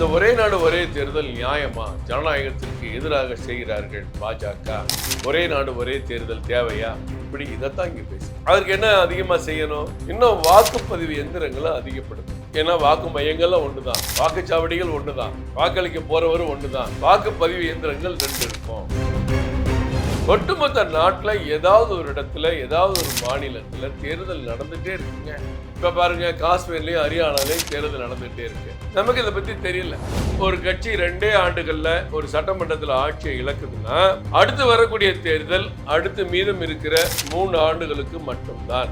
இந்த ஒரே நாடு ஒரே தேர்தல் நியாயமா? ஜனநாயகத்திற்கு எதிராக செய்கிறார்கள் பாஜக. ஒரே நாடு ஒரே தேர்தல் தேவையா? இப்படி இதைத்தான் இங்க பேசு அதற்கு என்ன அதிகமா செய்யணும்? இன்னும் வாக்குப்பதிவு எந்திரங்களை அதிகப்படுத்தும் ஏன்னா வாக்கு மையங்கள்லாம் ஒண்ணுதான். வாக்குச்சாவடிகள் ஒண்ணுதான். வாக்களிக்க போறவரும் ஒண்ணுதான். வாக்குப்பதிவு எந்திரங்கள் ரெண்டு இருக்கும். ஒட்டுமொத்த நாட்டில் ஏதாவது ஒரு இடத்துல ஏதாவது ஒரு மாநிலத்தில் தேர்தல் நடந்துட்டே இருக்குங்க. இப்போ பாருங்க காஷ்மீர்லேயும் ஹரியானாலையும் தேர்தல் நடந்துகிட்டே இருக்கு. நமக்கு இதை பத்தி தெரியல. ஒரு கட்சி ரெண்டே ஆண்டுகள்ல ஒரு சட்டமன்றத்தில் ஆட்சியை இழக்குதுன்னா அடுத்து வரக்கூடிய தேர்தல் அடுத்து மீதம் இருக்கிற மூணு ஆண்டுகளுக்கு மட்டும்தான்.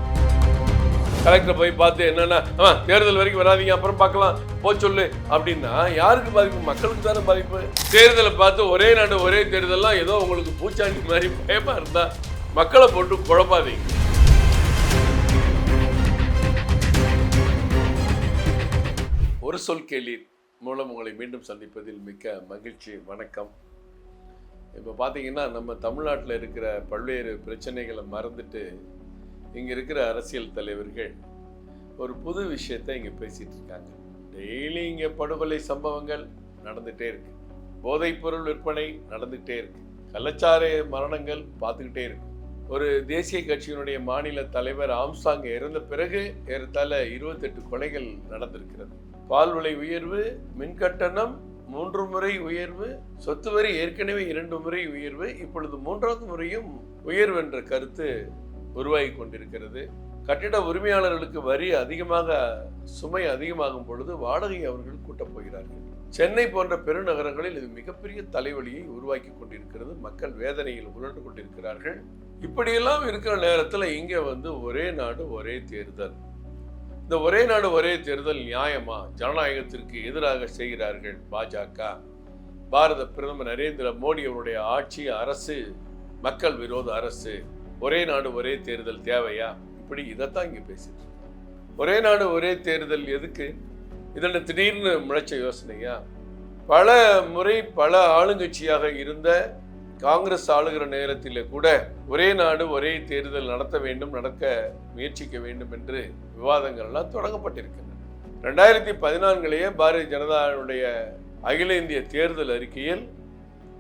கலெக்டர் போய் பார்த்து என்னன்னா ஆமாம் தேர்தல் வரைக்கும் வராதீங்க அப்புறம் பார்க்கலாம். போ சொல்லு. அப்படின்னா யாருக்கு பாதிப்பு? மக்களுக்கு தானே பாதிப்பு. தேர்தலை பார்த்து ஒரே நாடு ஒரே தேர்தல்லாம் ஏதோ உங்களுக்கு பூச்சாண்டி மாதிரி பயமா இருந்தா மக்களை போட்டு குழப்பாதீங்க. ஒரு சொல் கேள்வி மூலம் உங்களை மீண்டும் சந்திப்பதில் மிக்க மகிழ்ச்சி வணக்கம். இப்போ பார்த்தீங்கன்னா நம்ம தமிழ்நாட்டில் இருக்கிற பல்வேறு பிரச்சனைகளை மறந்துட்டு இங்கே இருக்கிற அரசியல் தலைவர்கள் ஒரு புது விஷயத்தை இங்கே பேசிகிட்டு இருக்காங்க. டெய்லி இங்கே படுகொலை சம்பவங்கள் நடந்துகிட்டே இருக்கு. போதைப்பொருள் விற்பனை நடந்துகிட்டே இருக்கு. கலாச்சார மரணங்கள் பார்த்துக்கிட்டே இருக்கு. ஒரு தேசிய கட்சியினுடைய மாநில தலைவர் ஆம்சாங் இறந்த பிறகு ஏறத்தாழ இருபத்தெட்டு கொலைகள் நடந்திருக்கிறது. பால் விலை உயர்வு மின்கட்டணம் மூன்று முறை உயர்வு சொத்து வரி ஏற்கனவே இரண்டு முறை உயர்வு இப்பொழுது மூன்றாவது முறையும் உயர்வு என்ற கருத்து உருவாகி கொண்டிருக்கிறது. கட்டிட உரிமையாளர்களுக்கு வரி அதிகமாக சுமை அதிகமாகும் பொழுது வாடகை அவர்கள் கூட்டப் போகிறார்கள். சென்னை போன்ற பெருநகரங்களில் இது மிகப்பெரிய தலைவலியை உருவாக்கி கொண்டிருக்கிறது. மக்கள் வேதனையில் உணர்ந்து கொண்டிருக்கிறார்கள். இப்படியெல்லாம் இருக்கிற நேரத்தில் இங்கே வந்து ஒரே நாடு ஒரே தேர்தல். இந்த ஒரே நாடு ஒரே தேர்தல் நியாயமா? ஜனநாயகத்திற்கு எதிராக செய்கிறார்கள் பாஜக. பாரத பிரதமர் நரேந்திர மோடி அவருடைய ஆட்சி அரசு மக்கள் விரோத அரசு. ஒரே நாடு ஒரே தேர்தல் தேவையா? இப்படி இதைத்தான் இங்கே பேசிட்டு ஒரே நாடு ஒரே தேர்தல் எதுக்கு? இதென்ன திடீர்னு முளைச்ச யோசனையா? பல முறை பல ஆளுங்கட்சியாக இருந்த காங்கிரஸ் ஆளுகிற நேரத்தில் கூட ஒரே நாடு ஒரே தேர்தல் நடத்த வேண்டும் நடக்க முயற்சிக்க வேண்டும் என்று விவாதங்கள்லாம் தொடங்கப்பட்டிருக்கின்றன. ரெண்டாயிரத்தி பதினான்கிலேயே பாரதிய ஜனதாவுடைய அகில இந்திய தேர்தல் அறிக்கையில்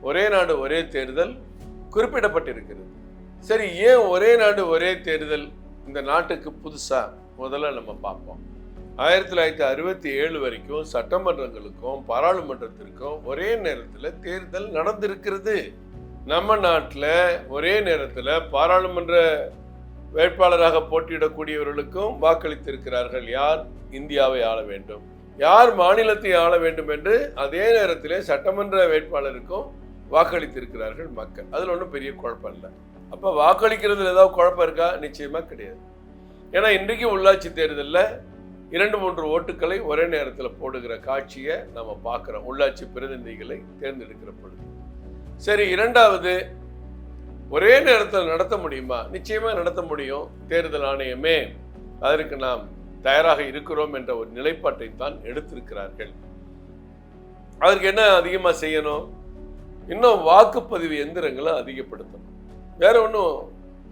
ஒரே நாடு ஒரே தேர்தல் குறிப்பிடப்பட்டிருக்கிறது. சரி ஏன் ஒரே நாடு ஒரே தேர்தல் இந்த நாட்டுக்கு புதுசா? முதல்ல நம்ம பார்ப்போம். ஆயிரத்தி தொள்ளாயிரத்தி அறுபத்தி ஏழு வரைக்கும் சட்டமன்றங்களுக்கும் பாராளுமன்றத்திற்கும் ஒரே நேரத்தில் தேர்தல் நடந்திருக்கிறது. நம்ம நாட்டில் ஒரே நேரத்தில் பாராளுமன்ற வேட்பாளராக போட்டியிடக்கூடியவர்களுக்கும் வாக்களித்திருக்கிறார்கள் யார்? இந்தியாவை ஆள வேண்டும். யார் மாநிலத்தை ஆள வேண்டும் என்று அதே நேரத்திலே சட்டமன்ற வேட்பாளருக்கும் வாக்களித்திருக்கிறார்கள் மக்கள். அதில் ஒன்றும் பெரிய குழப்பம் இல்லை. அப்போ வாக்களிக்கிறதுல ஏதாவது குழப்பம் இருக்கா? நிச்சயமாக கிடையாது. ஏன்னா இன்றைக்கு உள்ளாட்சி தேர்தலில் இரண்டு மூன்று ஓட்டுக்களை ஒரே நேரத்தில் போடுகிற காட்சியை நம்ம பார்க்குறோம். உள்ளாட்சி பிரதிநிதிகளை தேர்ந்தெடுக்கிற பொழுது. சரி இரண்டாவது ஒரே நேரத்தில் நடத்த முடியுமா? நிச்சயமாக நடத்த முடியும். தேர்தல் ஆணையமே அதற்கு நாம் தயாராக இருக்கிறோம் என்ற ஒரு நிலைப்பாட்டை தான் எடுத்திருக்கிறார்கள். அதற்கு என்ன அதிகமாக செய்யணும்? இன்னும் வாக்குப்பதிவு எந்திரங்களை அதிகப்படுத்தணும். வேற ஒன்றும்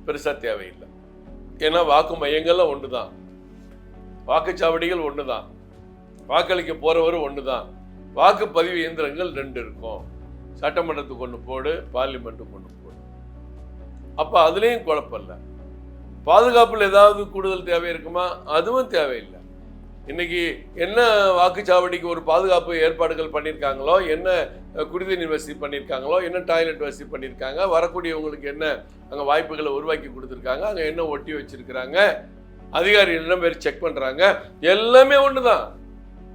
பெருசாக தேவையில்லை. ஏன்னா வாக்கு மையங்கள்லாம் ஒன்று தான் வாக்குச்சாவடிகள் ஒன்று தான் வாக்களிக்க போகிறவரும் ஒன்று தான் வாக்குப்பதிவு இயந்திரங்கள் ரெண்டு இருக்கும். சட்டமன்றத்துக்கு ஒன்று போடு பார்லிமெண்ட்டுக்கு ஒன்று போடு. அப்போ அதுலேயும் குழப்பம் இல்லை. பாதுகாப்பில் ஏதாவது கூடுதல் தேவை இருக்குமா? அதுவும் தேவையில்லை. இன்னைக்கு என்ன வாக்குச்சாவடிக்கு ஒரு பாதுகாப்பு ஏற்பாடுகள் பண்ணியிருக்காங்களோ என்ன குடிநீர் வசதி பண்ணியிருக்காங்களோ என்ன டாய்லெட் வசதி பண்ணியிருக்காங்க வரக்கூடியவங்களுக்கு என்ன அங்கே வாய்ப்புகளை உருவாக்கி கொடுத்துருக்காங்க அங்கே என்ன ஒட்டி வச்சிருக்கிறாங்க அதிகாரி என்ன பேர் செக் பண்ணுறாங்க எல்லாமே ஒன்று தான்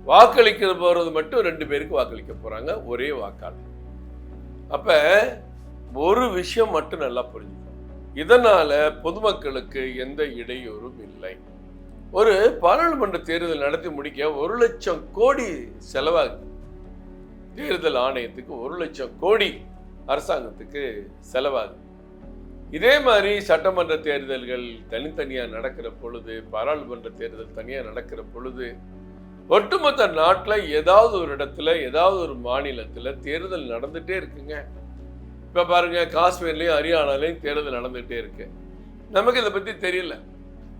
வாக்களிக்க போகிறது மட்டும் ரெண்டு பேருக்கு வாக்களிக்க போகிறாங்க ஒரே வாக்காளர். அப்போ ஒரு விஷயம் மட்டும் நல்லா புரிஞ்சுக்கணும். இதனால பொதுமக்களுக்கு எந்த இடையூறும் இல்லை. ஒரு பாராளுமன்ற தேர்தல் நடத்தி முடிக்க ஒரு லட்சம் கோடி செலவாகுது. தேர்தல் ஆணையத்துக்கு ஒரு லட்சம் கோடி அரசாங்கத்துக்கு செலவாகுது. இதே மாதிரி சட்டமன்ற தேர்தல்கள் தனித்தனியாக நடக்கிற பொழுது பாராளுமன்ற தேர்தல் தனியாக நடக்கிற பொழுது ஒட்டுமொத்த நாட்டில் ஏதாவது ஒரு இடத்துல ஏதாவது ஒரு மாநிலத்தில் தேர்தல் நடந்துகிட்டே இருக்குங்க. இப்போ பாருங்கள் காஷ்மீர்லேயும் ஹரியானாலையும் தேர்தல் நடந்துகிட்டே இருக்கு. நமக்கு இதை பற்றி தெரியல.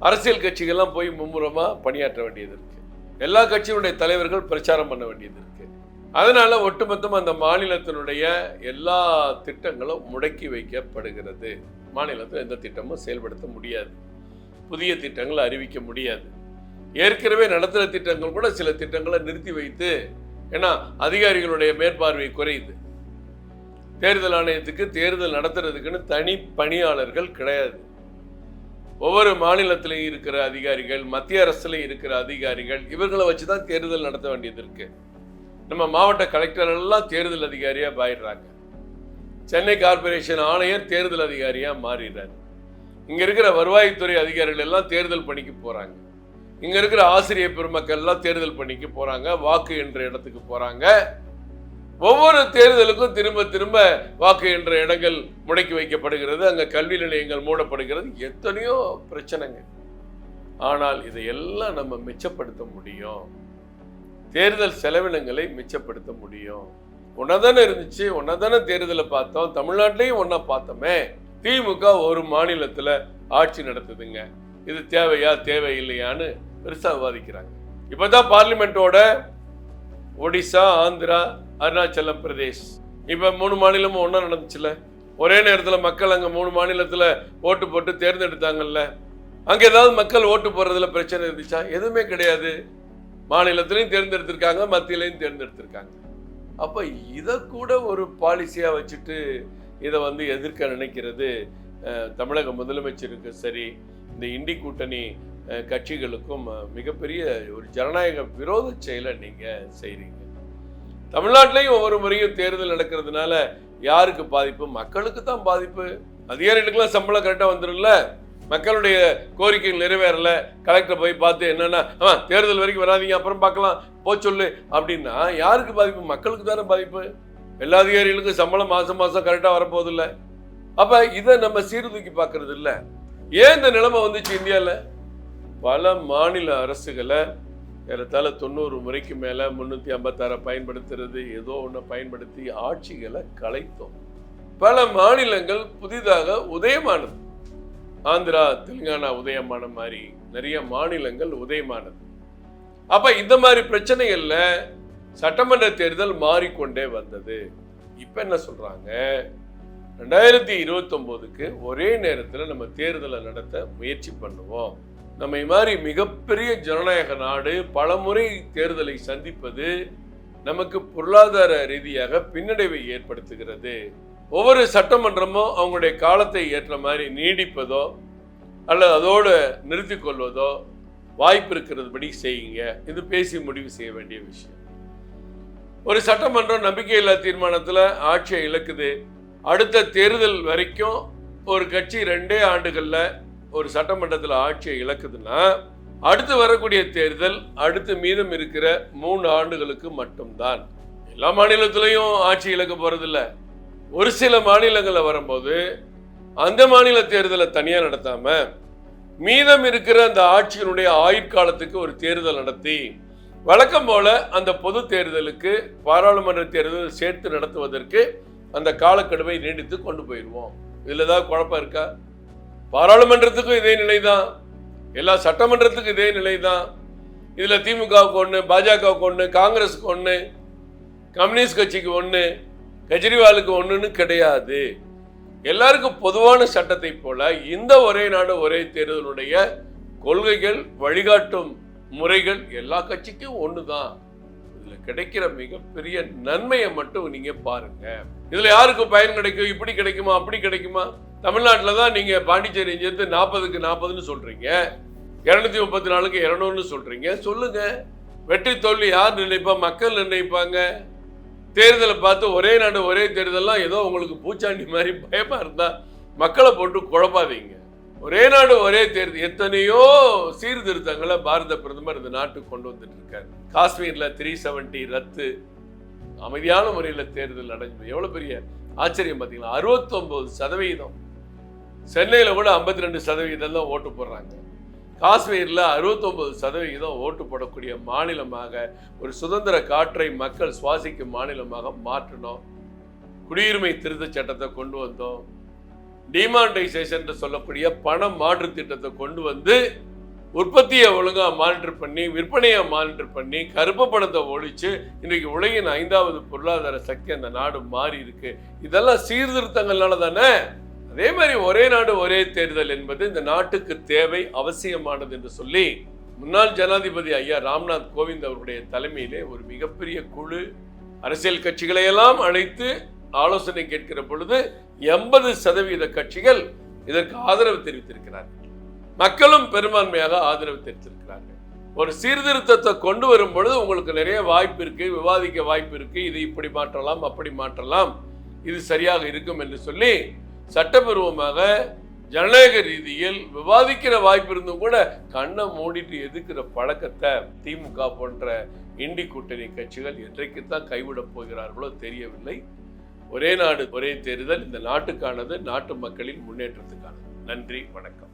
அரசியல் கட்சிகள்லாம் போய் மும்முரமாக பணியாற்ற வேண்டியது இருக்குது எல்லா கட்சியினுடைய தலைவர்கள் பிரச்சாரம் பண்ண வேண்டியது இருக்குது அதனால் ஒட்டுமொத்தம் அந்த மாநிலத்தினுடைய எல்லா திட்டங்களும் முடக்கி வைக்கப்படுகிறது. மாநிலத்தில் எந்த திட்டமும் செயல்படுத்த முடியாது. புதிய திட்டங்களை அறிவிக்க முடியாது. ஏற்கனவே நடத்துகிற திட்டங்கள் கூட சில திட்டங்களை நிறுத்தி வைத்து ஏன்னா அதிகாரிகளுடைய மேற்பார்வை குறையுது. தேர்தல் ஆணையத்துக்கு தேர்தல் நடத்துறதுக்குன்னு தனி பணியாளர்கள் கிடையாது. ஒவ்வொரு மாநிலத்திலையும் இருக்கிற அதிகாரிகள் மத்திய அரசுலையும் இருக்கிற அதிகாரிகள் இவர்களை வச்சு தான் தேர்தல் நடத்த வேண்டியது இருக்கு. நம்ம மாவட்ட கலெக்டர் எல்லாம் தேர்தல் அதிகாரியாக பாயிடுறாங்க சென்னை கார்ப்பரேஷன் ஆணையர் தேர்தல் அதிகாரியாக மாறிடுறாரு. இங்கே இருக்கிற வருவாய்த்துறை அதிகாரிகள் எல்லாம் தேர்தல் பணிக்கு போகிறாங்க இங்கே இருக்கிற ஆசிரியர் பெருமக்கள் எல்லாம் தேர்தல் பணிக்கு போகிறாங்க வாக்கு என்ற இடத்துக்கு போகிறாங்க ஒவ்வொரு தேர்தலுக்கும் திரும்ப திரும்ப வாக்கு என்ற இடங்கள் முடக்கி வைக்கப்படுகிறது அங்கே கல்வி நிலையங்கள் மூடப்படுகிறது. எத்தனையோ பிரச்சனைங்க ஆனால் இதையெல்லாம் நம்ம மிச்சப்படுத்த முடியும். தேர்தல் செலவினங்களை மிச்சப்படுத்த முடியும். ஒன்னதானே இருந்துச்சு? ஒன்னதானே தேர்தலை பார்த்தோம். தமிழ்நாட்டிலையும் ஒன்றா பார்த்தோமே. திமுக ஒரு மாநிலத்தில் ஆட்சி நடத்துதுங்க. இது தேவையா தேவையில்லையான்னு பெருசாக விவாதிக்கிறாங்க. இப்போதான் பார்லிமெண்ட்டோட ஒடிசா ஆந்திரா அருணாச்சலம் பிரதேஷ். இப்போ மூணு மாநிலமும் ஒன்றா நடந்துச்சுல? ஒரே நேரத்தில் மக்கள் அங்கே மூணு மாநிலத்தில் ஓட்டு போட்டு தேர்ந்தெடுத்தாங்கல்ல? அங்கே ஏதாவது மக்கள் ஓட்டு போடுறதுல பிரச்சனை இருந்துச்சா? எதுவுமே கிடையாது. மாநிலத்திலையும் தேர்ந்தெடுத்திருக்காங்க மத்தியிலையும் தேர்ந்தெடுத்திருக்காங்க. அப்போ இதை கூட ஒரு பாலிசியாக வச்சுட்டு இதை வந்து எதிர்க்க நினைக்கிறது தமிழக முதலமைச்சருக்கு சரி இந்த இண்டி கூட்டணி கட்சிகளுக்கும் மிகப்பெரிய ஒரு ஜனநாயக விரோத செயலை நீங்கள் செய்கிறீங்க தமிழ்நாட்டிலையும் ஒவ்வொரு முறையும் தேர்தல் நடக்கிறதுனால யாருக்கு பாதிப்பு? மக்களுக்கு தான் பாதிப்பு. அதிகாரிகளுக்கெல்லாம் சம்பளம் கரெக்டாக வந்துடும்ல மக்களுடைய கோரிக்கைகள் நிறைவேறல. கலெக்டர் போய் பார்த்து என்னென்னா ஆ தேர்தல் வரைக்கும் வராதீங்க அப்புறம் பார்க்கலாம். போ சொல்லு. அப்படின்னா யாருக்கு பாதிப்பு? மக்களுக்கு தானே பாதிப்பு. எல்லா அதிகாரிகளுக்கும் சம்பளம் மாதம் மாதம் கரெக்டாக வரப்போதில்லை அப்போ இதை நம்ம சீர்தூக்கி பார்க்கறது இல்லை. ஏன் இந்த நிலைமை வந்துச்சு இந்தியாவில் பல மாநில அரசுகளை ஏறத்தாழ தொண்ணூறு முறைக்கு மேலே முந்நூற்றி ஐம்பத்தாறை பயன்படுத்துறது ஏதோ ஒன்று பயன்படுத்தி ஆட்சிகளை கலைத்தோம். பல மாநிலங்கள் புதிதாக உதயமானது. ஆந்திரா தெலுங்கானா உதயமான மாதிரி நிறைய மாநிலங்கள் உதயமானது. அப்போ இந்த மாதிரி பிரச்சனைகளில் சட்டமன்ற தேர்தல் மாறிக்கொண்டே வந்தது. இப்போ என்ன சொல்கிறாங்க ரெண்டாயிரத்தி இருபத்தொம்போதுக்கு ஒரே நேரத்தில் நம்ம தேர்தலை நடத்த முயற்சி பண்ணுவோம். நம்மை மாதிரி மிகப்பெரிய ஜனநாயக நாடு பலமுறை தேர்தலை சந்திப்பது நமக்கு பொருளாதார ரீதியாக பின்னடைவை ஏற்படுத்துகிறது. ஒவ்வொரு சட்டமன்றமும் அவங்களுடைய காலத்தை ஏற்ற மாதிரி நீடிப்பதோ அல்லது அதோடு நிறுத்தி கொள்வதோ வாய்ப்பு இருக்கிறதுபடி செய்யுங்க. இது பேசி முடிவு செய்ய வேண்டிய விஷயம். ஒரு சட்டமன்றம் நம்பிக்கையில்லா தீர்மானத்தில் ஆட்சியை இழக்குது. அடுத்த தேர்தல் வரைக்கும் ஒரு கட்சி ரெண்டே ஆண்டுகளில் ஒரு சட்டமன்றத்தில் ஆட்சியை இழக்குதுன்னா அடுத்து வரக்கூடிய தேர்தல் அடுத்து மீதம் இருக்கிற மூணு ஆண்டுகளுக்கு மட்டும்தான். எல்லா மாநிலத்திலையும் ஆட்சி இழக்க போறதில்ல. ஒரு சில மாநிலங்களில் வரும்போது அந்த மாநில தேர்தலை தனியாக நடத்தாம மீதம் இருக்கிற அந்த ஆட்சியினுடைய ஆயுட்காலத்துக்கு ஒரு தேர்தல் நடத்தி வழக்கம் போல அந்த பொது தேர்தலுக்கு பாராளுமன்ற தேர்தல் சேர்த்து நடத்துவதற்கு அந்த காலக்கெடுவை நீடித்து கொண்டு போயிடுவோம். இதில் ஏதாவது குழப்பம் இருக்கா? பாராளுமன்றத்துக்கும் இதே நிலைதான். எல்லா சட்டமன்றத்துக்கும் இதே நிலைதான். இதுல திமுகவுக்கு ஒன்று பாஜகவுக்கு ஒன்று காங்கிரஸுக்கு ஒன்று கம்யூனிஸ்ட் கட்சிக்கு ஒன்று கெஜ்ரிவாலுக்கு ஒன்றுன்னு கிடையாது. எல்லாருக்கும் பொதுவான சட்டத்தை போல இந்த ஒரே நாடு ஒரே தேர்தலுடைய கொள்கைகள் வழிகாட்டும் முறைகள் எல்லா கட்சிக்கும் ஒன்று தான் இதுல கிடைக்கிற மிகப்பெரிய நன்மையை மட்டும் நீங்க பாருங்க. இதுல யாருக்கு பயன் கிடைக்கும்? இப்படி கிடைக்குமா? அப்படி கிடைக்குமா? தமிழ்நாட்டில் தான் நீங்க பாண்டிச்சேரி சேர்த்து நாற்பதுக்கு நாற்பதுன்னு சொல்றீங்க. இரநூத்தி முப்பத்தி நாலுக்கு இரநூறுன்னு சொல்றீங்க. சொல்லுங்க. வெற்றி தோல்வி யார் நிர்ணயிப்பா மக்கள் நிர்ணயிப்பாங்க தேர்தலை பார்த்து ஒரே நாடு ஒரே தேர்தல்லாம் ஏதோ உங்களுக்கு பூச்சாண்டி மாதிரி பயமா இருந்தா மக்களை போட்டு குழப்பாதீங்க. ஒரே நாடு ஒரே தேர்தல். எத்தனையோ சீர்திருத்தங்களை பாரத பிரதமர் இந்த நாட்டுக்கு கொண்டு வந்துட்டு இருக்காரு. காஷ்மீரில் த்ரீ செவன்ட்டி ரத்து. அமைதியான முறையில் தேர்தல் நடந்தது எவ்வளோ பெரிய ஆச்சரியம் பார்த்தீங்களா அறுபத்தொம்பது சதவீதம். சென்னையில் கூட ஐம்பத்தி ரெண்டு சதவீதம் தான் ஓட்டு போடுறாங்க. காஷ்மீரில் அறுபத்தொம்பது சதவிகிதம் ஓட்டு போடக்கூடிய மாநிலமாக ஒரு சுதந்திர காற்றை மக்கள் சுவாசிக்கும் மாநிலமாக மாற்றினோம். குடியுரிமை திருத்த சட்டத்தை கொண்டு வந்தோம். டிமான்டைசேஷன் சொல்லக்கூடிய பண மாற்று திட்டத்தை கொண்டு வந்து உற்பத்தியை ஒழுங்காக மானிட்டர் பண்ணி விற்பனையை மானிட்டர் பண்ணி கருப்பு பணத்தை ஒழிச்சு இன்றைக்கு உலகின் ஐந்தாவது பொருளாதார சக்தி அந்த நாடு மாறி இருக்கு. இதெல்லாம் சீர்திருத்தங்கள்னால தானே? அதே மாதிரி ஒரே நாடு ஒரே தேர்தல் என்பது இந்த நாட்டுக்கு தேவை அவசியமானது என்று சொல்லி முன்னாள் ஜனாதிபதி ஐயா ராம்நாத் கோவிந்த் அவருடைய தலைமையிலே ஒரு மிகப்பெரிய குழு அரசியல் கட்சிகளையெல்லாம் அழைத்து ஆலோசனை கேட்கிற பொழுது எண்பது சதவீத கட்சிகள் இதற்கு ஆதரவு தெரிவித்திருக்கிறார்கள். மக்களும் பெரும்பான்மையாக ஆதரவு தெரிவித்திருக்கிறார்கள். ஒரு சீர்திருத்தத்தை கொண்டு வரும் பொழுது உங்களுக்கு நிறைய வாய்ப்பு இருக்கு விவாதிக்க வாய்ப்பு இருக்கு இது இப்படி மாற்றலாம் அப்படி மாற்றலாம் இது சரியாக இருக்கும் என்று சொல்லி சட்டப்பூர்வமாக ஜனநாயக ரீதியில் விவாதிக்கிற வாய்ப்பு இருந்தும் கூட கண்ணை மூடிட்டு எதுக்குற பழக்கத்தை திமுக போன்ற இண்டி கூட்டணி கட்சிகள் என்றைக்குத்தான் கைவிடப் போகிறார்களோ தெரியவில்லை. ஒரே நாடு ஒரே தேர்தல் இந்த நாட்டுக்கானது நாட்டு மக்களின் முன்னேற்றத்துக்கானது. நன்றி வணக்கம்.